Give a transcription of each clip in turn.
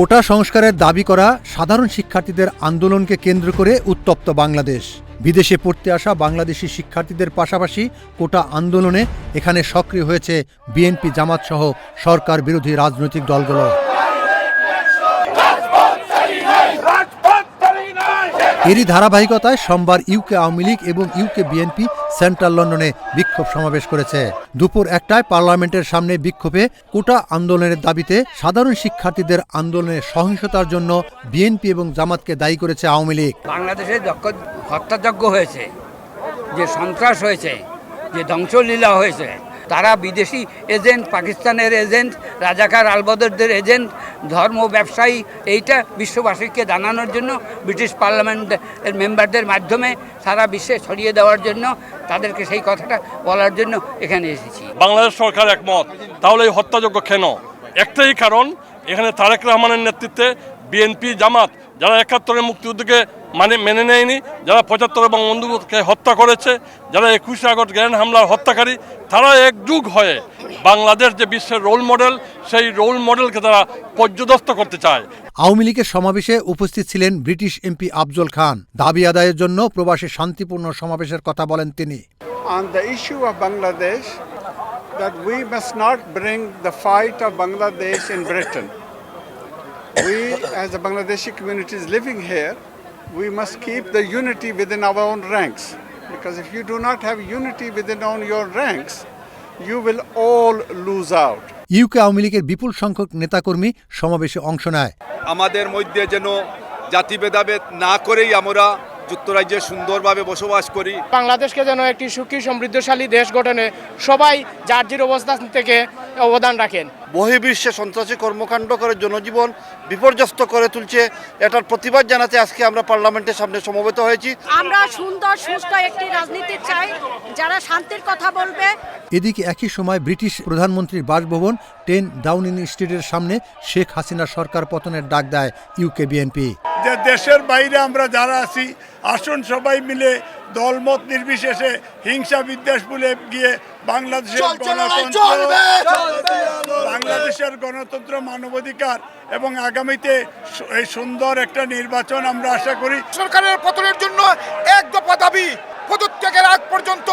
কোটা সংস্কারের দাবি করা সাধারণ শিক্ষার্থীদের আন্দোলনকে কেন্দ্র করে উত্তপ্ত বাংলাদেশ। বিদেশে পড়তে আসা বাংলাদেশি শিক্ষার্থীদের পাশাপাশি কোটা আন্দোলনে এখানে সক্রিয় হয়েছে বিএনপি জামাতসহ সরকার বিরোধী রাজনৈতিক দলগুলো। এরই ধারাবাহিকতায় সোমবার ইউকে আওয়ামী লীগ এবং ইউকে বিএনপি সেন্ট্রাল লন্ডনে বিক্ষোভ সমাবেশ করেছে। দুপুর একটায় পার্লামেন্টের সামনে বিক্ষোভে কোটা আন্দোলনের দাবিতে সাধারণ শিক্ষার্থীদের আন্দোলনের সহিংসতার জন্য বিএনপি এবং জামাতকে দায়ী করেছে আওয়ামী লীগ। বাংলাদেশে হত্যাযজ্ঞ হয়েছে, যে সন্ত্রাস হয়েছে, যে ধ্বংসলীলা হয়েছে তারা বিদেশি এজেন্ট, পাকিস্তানের এজেন্ট, রাজাকার আলবদরদের এজেন্ট, ধর্ম ব্যবসায়ী, এইটা বিশ্ববাসীকে জানানোর জন্য ব্রিটিশ পার্লামেন্টের মেম্বারদের মাধ্যমে সারা বিশ্বে ছড়িয়ে দেওয়ার জন্য তাদেরকে সেই কথাটা বলার জন্য এখানে এসেছি। বাংলাদেশ সরকার একমত। তাহলে এই হত্যাযোগ্য কেন? একটাই কারণ, এখানে তারেক রহমানের নেতৃত্বে বিএনপি জামাত যারা একাত্তরের মুক্তিযুদ্ধকে মানে মেনে নেয়নি যারা পঁচাত্তর এবং বন্ধুকে হত্যা করেছে যারা একুশে আগস্ট গ্র্যান্ড হামলার হত্যাকারী তারা একযুগ হয়ে বাংলাদেশ যে বিশ্বের রোল মডেল সেই রোল মডেলকে তারা পর্যদস্ত করতে চায়। আওয়ামী লীগের সমাবেশে উপস্থিত ছিলেন ব্রিটিশ এমপি আফজল খান। দাবি আদায়ের জন্য প্রবাসী শান্তিপূর্ণ সমাবেশের কথা বলেন তিনি। On the issue of Bangladesh that we must not bring the fight of Bangladesh in Britain. We, as the Bangladeshi communities living here, we must keep the unity within our own ranks. Because if you do not have unity within on your ranks, you will all lose out. UK Awami লীগের বিপুল সংখ্যক নেতাকর্মী সমাবেশে অংশ নেয় আমাদের মধ্যে যেন জাতি ভেদাভেদ না করেই আমরা যুক্তরাজ্যে সুন্দরভাবে বসবাস করি বাংলাদেশকে যেন একটি সুখী সমৃদ্ধশালী দেশ গঠনে সবাই যার যার অবস্থান থেকে অবদান রাখেন বহির্বিশ্বে সন্ত্রাসী কর্মকাণ্ড করে জনজীবন বিপর্যস্ত করে তুলছে এটার প্রতিবাদ জানাতে আজকে আমরা পার্লামেন্টের সামনে সমবেত হয়েছি। আমরা সুন্দর সুস্থ একটি রাজনীতি চাই যারা শান্তির কথা বলবে। এদিকে একই সময় ব্রিটিশ প্রধানমন্ত্রীর বাসভবন টেন ডাউনিং স্ট্রিটের সামনে শেখ হাসিনা সরকার পতনের ডাক দেয় ইউকে বিএনপি। যে দেশের বাইরে আমরা যারা আছি আসুন সবাই মিলে দলমত নির্বিশেষে হিংসা বিদ্বেষ ভুলে গিয়ে বাংলাদেশের গণতন্ত্র বাংলাদেশের গণতন্ত্র মানবাধিকার এবং আগামীতে এই সুন্দর একটা নির্বাচন আমরা আশা করি। সরকারের পতনের জন্য এক দফা দাবি পদত্যাগের আগ পর্যন্ত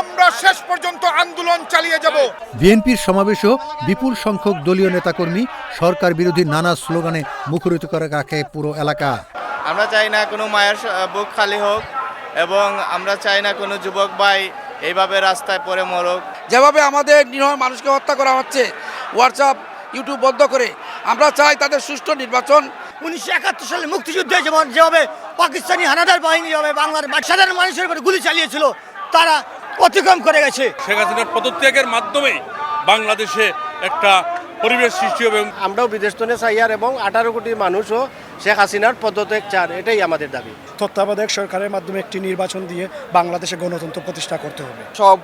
আমরা শেষ পর্যন্ত আন্দোলন চালিয়ে যাব। বিএনপির সমাবেশও বিপুল সংখ্যক দলীয় নেতাকর্মী সরকার বিরোধী নানা স্লোগানে মুখরিত করে রাখে পুরো এলাকা। আমরা চাই না কোনো মায়ের বুক খালি হোক এবং আমরা চাই না কোনো যুবক ভাই এইভাবে রাস্তায় পড়ে মরক। যেভাবে আমাদের নিরহ মানুষকে হত্যা করা হচ্ছে হোয়াটসঅ্যাপ ইউটিউব বন্ধ করে। আমরা চাই তাদের সুষ্ঠু নির্বাচন। উনিশশো একাত্তর সালে মুক্তিযুদ্ধে যেমন যেভাবে পাকিস্তানি হানাদার বাহিনী যেভাবে বাংলার সাধারণ মানুষের উপরে গুলি চালিয়েছিল তারা অতিক্রম করে গেছে। শেখ হাসিনার পদত্যাগের মাধ্যমে বাংলাদেশে একটা পরিবেশ সৃষ্টি হবে। আমরাও বিদেশ তনে চাইয়ার এবং আঠারো কোটি মানুষও শেখ হাসিনার পদত্যাগ চান এটাই আমাদের দাবি। তত্ত্বাবধায়ক সরকারের মাধ্যমে একটি নির্বাচন দিয়ে বাংলাদেশে গণতন্ত্র প্রতিষ্ঠা করতে হবে। সব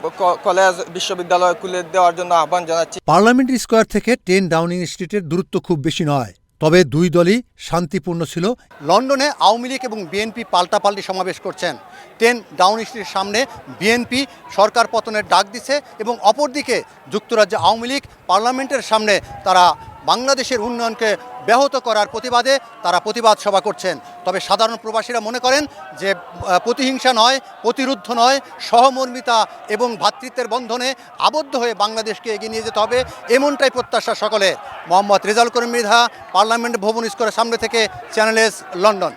কলেজ বিশ্ববিদ্যালয় খুলে দেওয়ার জন্য আহ্বান জানাচ্ছি। পার্লামেন্ট স্কোয়ার থেকে টেন ডাউনিং স্ট্রিটের দূরত্ব খুব বেশি নয়। তবে দুই দলই শান্তিপূর্ণ ছিল। লন্ডনে আওয়ামী লীগ এবং বিএনপি পাল্টাপাল্টি সমাবেশ করছেন। টেন ডাউন স্ট্রিটের সামনে বিএনপি সরকার পতনের ডাক দিছে এবং অপরদিকে যুক্তরাজ্যে আওয়ামী লীগ পার্লামেন্টের সামনে তারা বাংলাদেশের উন্নয়নকে ব্যাহত করার প্রতিবাদে তারা প্রতিবাদ সভা করছেন। তবে সাধারণ প্রবাসীরা মনে করেন যে প্রতিহিংসা নয়, প্রতিরুদ্ধ নয়, সহমর্মিতা এবং ভ্রাতৃত্বের বন্ধনে আবদ্ধ হয়ে বাংলাদেশকে এগিয়ে নিয়ে যেতে হবে এমনটাই প্রত্যাশা সকলে মোহাম্মদ রেজাল করিম মৃধা, পার্লামেন্ট ভবন স্কোয়ারের সামনে থেকে চ্যানেল এস, লন্ডন।